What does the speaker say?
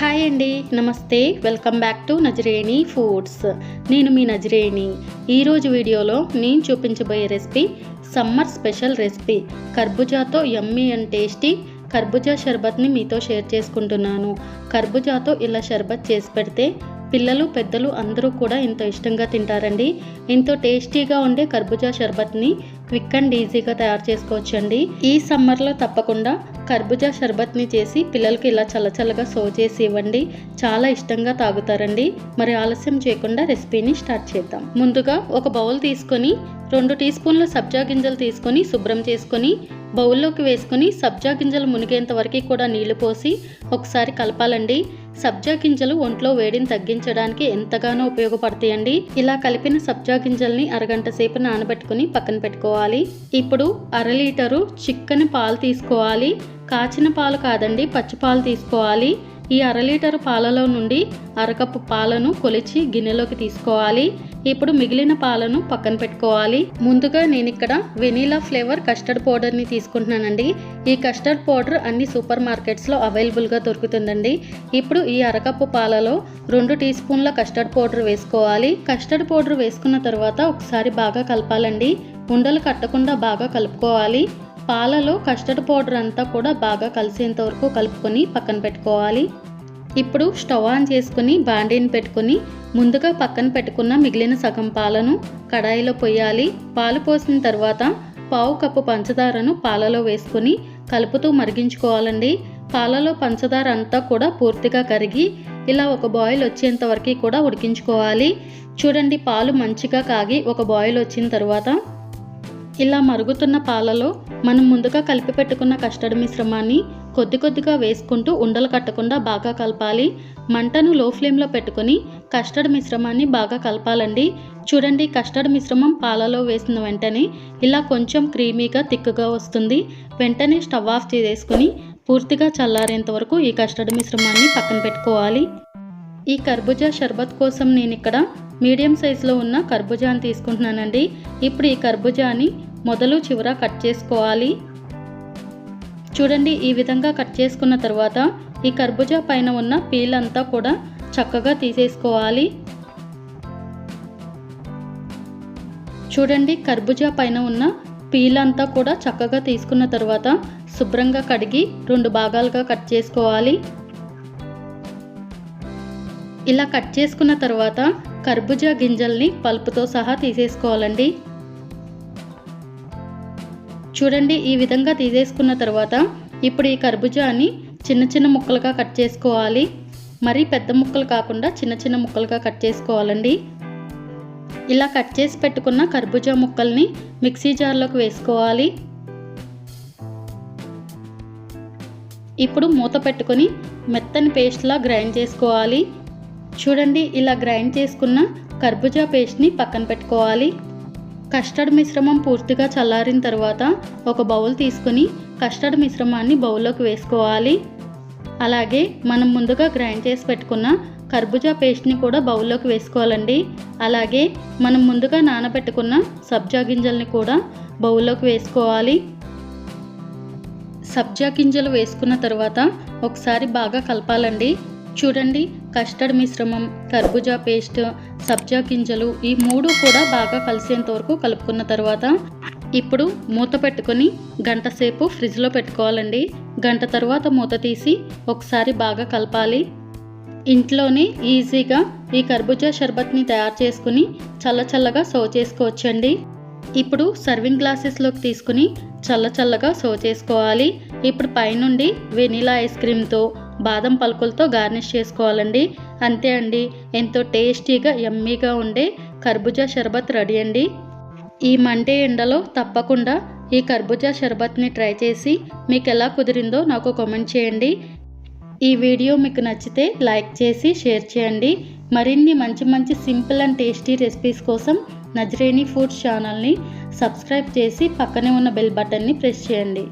Hi అండి నమస్తే. Welcome back to Nazareni foods నేను మీ నజరేణి. ఈరోజు వీడియోలో నేను చూపించబోయే రెసిపీ సమ్మర్ స్పెషల్ రెసిపీ. కర్బుజాతో యమ్మీ అండ్ టేస్టీ కర్బుజా షర్బత్ని మీతో షేర్ చేసుకుంటున్నాను. కర్బుజాతో ఇలా షర్బత్ చేసి పెడితే పిల్లలు పెద్దలు అందరూ కూడా ఎంతో ఇష్టంగా తింటారండి. ఎంతో టేస్టీగా ఉండే కర్బూజా షర్బత్ని క్విక్ అండ్ ఈజీగా తయారు చేసుకోవచ్చండి. ఈ సమ్మర్లో తప్పకుండా కర్బూజా షర్బత్ని చేసి పిల్లలకి ఇలా చల్లచల్లగా సో చేసి ఇవ్వండి. చాలా ఇష్టంగా తాగుతారండి. మరి ఆలస్యం చేయకుండా రెసిపీని స్టార్ట్ చేద్దాం. ముందుగా ఒక బౌల్ తీసుకొని రెండు టీ స్పూన్ల సబ్జా గింజలు తీసుకొని శుభ్రం చేసుకొని బౌల్లోకి వేసుకొని సబ్జా గింజలు మునిగేంత వరకు కూడా నీళ్ళు పోసి ఒకసారి కలపాలండి. సబ్జా గింజలు ఒంట్లో వేడిని తగ్గించడానికి ఎంతగానో ఉపయోగపడతాయండి. ఇలా కలిపిన సబ్జా గింజల్ని అరగంట సేపు నానబెట్టుకుని పక్కన పెట్టుకోవాలి. ఇప్పుడు అర లీటరు చిక్కని పాలు తీసుకోవాలి. కాచిన పాలు కాదండి పచ్చి పాలు తీసుకోవాలి. ఈ అర లీటర్ పాలలో నుండి అరకప్పు పాలను కొలిచి గిన్నెలోకి తీసుకోవాలి. ఇప్పుడు మిగిలిన పాలను పక్కన పెట్టుకోవాలి. ముందుగా నేను ఇక్కడ వెనీలా ఫ్లేవర్ కస్టర్డ్ పౌడర్ని తీసుకుంటున్నానండి. ఈ కస్టర్డ్ పౌడర్ అన్ని సూపర్ మార్కెట్స్లో అవైలబుల్గా దొరుకుతుందండి. ఇప్పుడు ఈ అరకప్పు పాలలో రెండు టీ స్పూన్ల కస్టర్డ్ పౌడర్ వేసుకోవాలి. కస్టర్డ్ పౌడర్ వేసుకున్న తర్వాత ఒకసారి బాగా కలపాలండి. ఉండలు కట్టకుండా బాగా కలుపుకోవాలి. పాలలో కస్టర్డ్ పౌడర్ అంతా కూడా బాగా కలిసేంత వరకు కలుపుకొని పక్కన పెట్టుకోవాలి. ఇప్పుడు స్టవ్ ఆన్ చేసుకుని బాండీని పెట్టుకుని ముందుగా పక్కన పెట్టుకున్న మిగిలిన సగం పాలను కడాయిలో పోయాలి పాలు పోసిన తర్వాత పావు కప్పు పంచదారను పాలలో వేసుకొని కలుపుతూ మరిగించుకోవాలండి. పాలలో పంచదార అంతా కూడా పూర్తిగా కరిగి ఇలా ఒక బాయిల్ వచ్చేంత వరకు కూడా ఉడికించుకోవాలి. చూడండి పాలు మంచిగా కాగి ఒక బాయిల్ వచ్చిన తర్వాత ఇలా మరుగుతున్న పాలలో మనం ముందుగా కలిపి పెట్టుకున్న కస్టర్డ్ మిశ్రమాన్ని కొద్ది కొద్దిగా వేసుకుంటూ ఉండలు కట్టకుండా బాగా కలపాలి. మంటను లో ఫ్లేమ్లో పెట్టుకొని కస్టర్డ్ మిశ్రమాన్ని బాగా కలపాలండి. చూడండి కస్టర్డ్ మిశ్రమం పాలలో వేసిన వెంటనే ఇలా కొంచెం క్రీమీగా తిక్కుగా వస్తుంది. వెంటనే స్టవ్ ఆఫ్ చేసేసుకుని పూర్తిగా చల్లారేంత వరకు ఈ కస్టర్డ్ మిశ్రమాన్ని పక్కన పెట్టుకోవాలి. ఈ కర్బూజా షర్బత్ కోసం నేను ఇక్కడ మీడియం సైజులో ఉన్న కర్బూజాని తీసుకుంటున్నానండి. ఇప్పుడు ఈ కర్బూజాని మొదలు చివర కట్ చేసుకోవాలి. చూడండి ఈ విధంగా కట్ చేసుకున్న తర్వాత ఈ కర్బూజా పైన ఉన్న పీల్ అంతా కూడా చక్కగా తీసేసుకోవాలి. చూడండి కర్బూజా పైన ఉన్న పీల్ అంతా కూడా చక్కగా తీసుకున్న తర్వాత శుభ్రంగా కడిగి రెండు భాగాలుగా కట్ చేసుకోవాలి. ఇలా కట్ చేసుకున్న తర్వాత కర్బూజా గింజల్ని పల్పుతో సహా తీసేసుకోవాలండి. చూడండి ఈ విధంగా తీసేసుకున్న తర్వాత ఇప్పుడు ఈ కర్బూజాని చిన్న చిన్న ముక్కలుగా కట్ చేసుకోవాలి. మరీ పెద్ద ముక్కలు కాకుండా చిన్న చిన్న ముక్కలుగా కట్ చేసుకోవాలండి. ఇలా కట్ చేసి పెట్టుకున్న కర్బూజా ముక్కల్ని మిక్సీ జార్లోకి వేసుకోవాలి. ఇప్పుడు మూత పెట్టుకొని మెత్తని పేస్ట్లా గ్రైండ్ చేసుకోవాలి. చూడండి ఇలా గ్రైండ్ చేసుకున్న కర్బూజా పేస్ట్ని పక్కన పెట్టుకోవాలి. కస్టర్డ్ మిశ్రమం పూర్తిగా చల్లారిన తర్వాత ఒక బౌల్ తీసుకుని కస్టర్డ్ మిశ్రమాన్ని బౌల్లోకి వేసుకోవాలి. అలాగే మనం ముందుగా గ్రైండ్ చేసి పెట్టుకున్న కర్బూజా పేస్ట్ని కూడా బౌల్లోకి వేసుకోవాలండి. అలాగే మనం ముందుగా నానబెట్టుకున్న సబ్జా గింజల్ని కూడా బౌల్లోకి వేసుకోవాలి. సబ్జా గింజలు వేసుకున్న తర్వాత ఒకసారి బాగా కలపాలండి. చూడండి కస్టర్డ్ మిశ్రమం కర్బూజా పేస్ట్ సబ్జా గింజలు ఈ మూడు కూడా బాగా కలిసేంత వరకు కలుపుకున్న తర్వాత ఇప్పుడు మూత పెట్టుకొని గంట సేపు ఫ్రిడ్జ్లో పెట్టుకోవాలండి. గంట తర్వాత మూత తీసి ఒకసారి బాగా కలపాలి. ఇంట్లోనే ఈజీగా ఈ కర్బూజా షర్బత్ని తయారు చేసుకుని చల్ల చల్లగా సర్వ్ చేసుకోవచ్చండి. ఇప్పుడు సర్వింగ్ గ్లాసెస్లోకి తీసుకుని చల్ల చల్లగా సర్వ్ చేసుకోవాలి. ఇప్పుడు పైనుండి వెనీలా ఐస్ క్రీమ్తో బాదం పలుకులతో గార్నిష్ చేసుకోవాలండి. అంతే అండి. ఎంతో టేస్టీగా ఎమ్మీగా ఉండే కర్బూజా షర్బత్ రెడీ అండి. ఈ మండే ఎండలో తప్పకుండా ఈ కర్బూజా షర్బత్ని ట్రై చేసి మీకు ఎలా కుదిరిందో నాకు కామెంట్ చేయండి. ఈ వీడియో మీకు నచ్చితే లైక్ చేసి షేర్ చేయండి. మరిన్ని మంచి మంచి సింపుల్ అండ్ టేస్టీ రెసిపీస్ కోసం నజరేణి ఫుడ్స్ ఛానల్ని సబ్స్క్రైబ్ చేసి పక్కనే ఉన్న బెల్ బటన్ని ప్రెస్ చేయండి.